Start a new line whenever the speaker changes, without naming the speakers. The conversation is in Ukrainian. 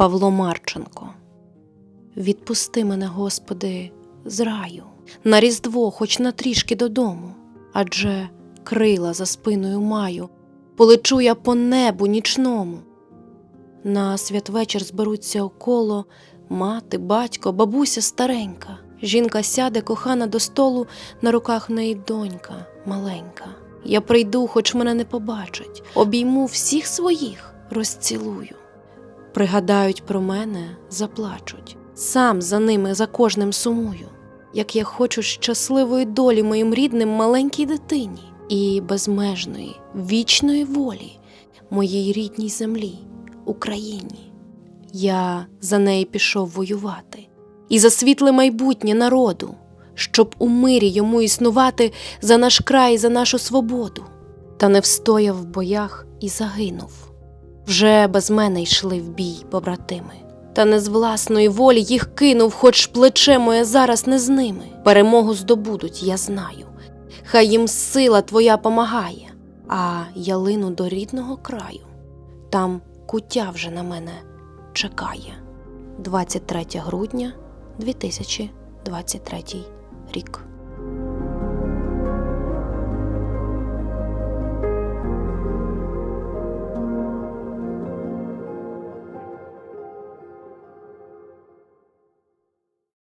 Павло Марченко. Відпусти мене, Господи, з раю, на Різдво, хоч на трішки додому, адже крила за спиною маю, полечу я по небу нічному. На святвечір зберуться около мати, батько, бабуся старенька. Жінка сяде, кохана до столу, на руках в неї донька маленька. Я прийду, хоч мене не побачать, обійму всіх своїх, розцілую. Пригадають про мене, заплачуть. Сам за ними за кожним сумую, як я хочу щасливої долі моїм рідним маленькій дитині і безмежної, вічної волі моїй рідній землі, Україні. Я за неї пішов воювати і за світле майбутнє народу, щоб у мирі йому існувати за наш край, за нашу свободу. Та не встояв в боях і загинув. Вже без мене йшли в бій, побратими. Та не з власної волі їх кинув, хоч плече моє зараз не з ними. Перемогу здобудуть, я знаю. Хай їм сила твоя помагає, а я лину до рідного краю. Там куття вже на мене чекає. 23 грудня 2023 рік.